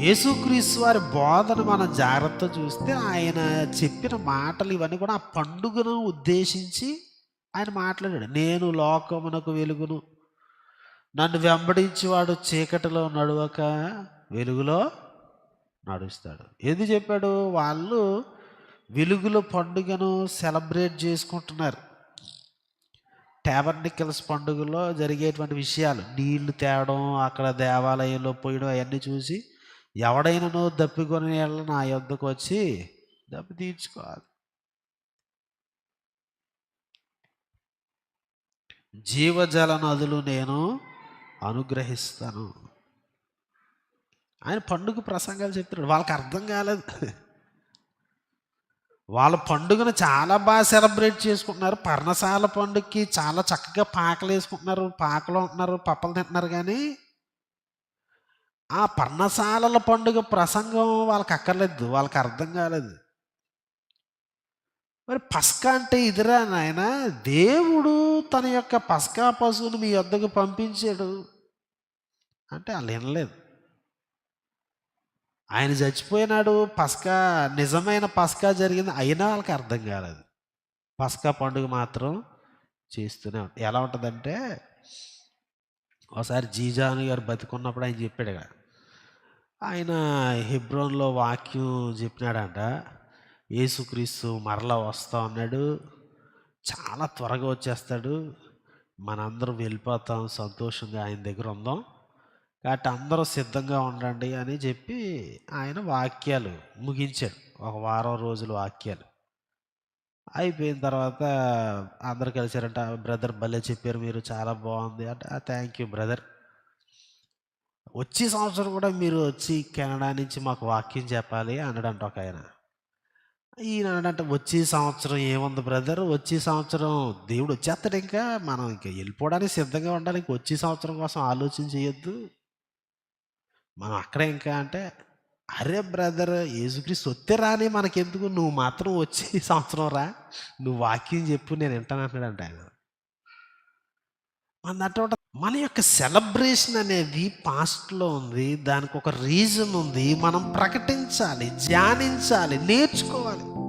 యేసుక్రీస్తు వారి బోధన మనం జాగ్రత్త చూస్తే ఆయన చెప్పిన మాటలు ఇవన్నీ కూడా ఆ పండుగను ఉద్దేశించి ఆయన మాట్లాడాడు. నేను లోకమునకు వెలుగును. నన్ను వెంబడించేవాడు చీకటిలో నడవక వెలుగులో నడుస్తాడు. ఏది చెప్పాడు? వాళ్ళు వెలుగుల పండుగను సెలబ్రేట్ చేసుకుంటున్నారు. టాబర్నికల్స్ పండుగలో జరిగేటువంటి విషయాలు. నీళ్ళు తేవడం అక్కడ దేవాలయంలో పోయడం అవన్నీ చూసి ఎవడైనానో దప్పికొని వెళ్ళ నా యొద్దకు వచ్చి దప్పి తీర్చుకోవాలి. జీవజల నదులు నేను అనుగ్రహిస్తాను. ఆయన పండుగ ప్రసంగాలు చెప్తున్నాడు. వాళ్ళకి అర్థం కాలేదు. వాళ్ళ పండుగను చాలా బాగా సెలబ్రేట్ చేసుకుంటున్నారు. పర్ణశాల పండుగకి చాలా చక్కగా పాకలు వేసుకుంటున్నారు పాకలు ఉంటున్నారు. పప్పలు తింటున్నారు కానీ ఆ పర్ణశాలల పండుగ ప్రసంగం వాళ్ళకి అక్కర్లేదు వాళ్ళకి అర్థం కాలేదు. మరి పస్కా అంటే ఇదిరా నాయన దేవుడు తన యొక్క పస్కా పశువుని మీ వద్దకు పంపించాడు అంటే వాళ్ళు వినలేదు. ఆయన చచ్చిపోయినాడు పస్కా నిజమైన పస్కా జరిగింది అయినా వాళ్ళకి అర్థం కాలేదు. పస్కా పండుగ మాత్రం చేస్తూనే ఎలా ఉంటుందంటే ఒకసారి జీజాను గారు బతికున్నప్పుడు ఆయన చెప్పాడు కదా ఆయన హిబ్రోన్లో వాక్యం చెప్పినాడంట యేసుక్రీస్తు మరలా వస్తా ఉన్నాడు చాలా త్వరగా వచ్చేస్తాడు. మనందరం వెళ్ళిపోతాం సంతోషంగా ఆయన దగ్గర ఉందాం. కాబట్టి అందరూ సిద్ధంగా ఉండండి అని చెప్పి ఆయన వాక్యాలు ముగించాడు. ఒక వారం రోజులు వాక్యాలు. అయిపోయిన తర్వాత అందరు కలిసారంట బ్రదర్ భలే చెప్పారు మీరు చాలా బాగుంది అంటే. Thank you brother. వచ్చే సంవత్సరం కూడా మీరు వచ్చి కెనడా నుంచి మాకు వాక్యం చెప్పాలి అన్నాడంట ఒక ఆయన. ఈయన అన్నాడంట వచ్చే సంవత్సరం ఏముంది బ్రదర్ వచ్చే సంవత్సరం దేవుడు వచ్చేస్తాడు ఇంకా. మనం ఇంకా వెళ్ళిపోవడానికి సిద్ధంగా ఉండాలి. వచ్చే సంవత్సరం కోసం ఆలోచన చేయొద్దు. మనం అక్కడే ఇంకా అంటే అరే బ్రదర్ యేసుక్రీస్తు వస్తే రాని మనకెందుకు? నువ్వు మాత్రం వచ్చే సంవత్సరం రా. నువ్వు వాక్యం చెప్పు నేను వింటాను అంటాడంట ఆయన. మన అటువంటి మన యొక్క సెలబ్రేషన్ అనేది పాస్ట్లో ఉంది దానికి ఒక రీజన్ ఉంది. మనం ప్రకటించాలి ధ్యానించాలి నేర్చుకోవాలి.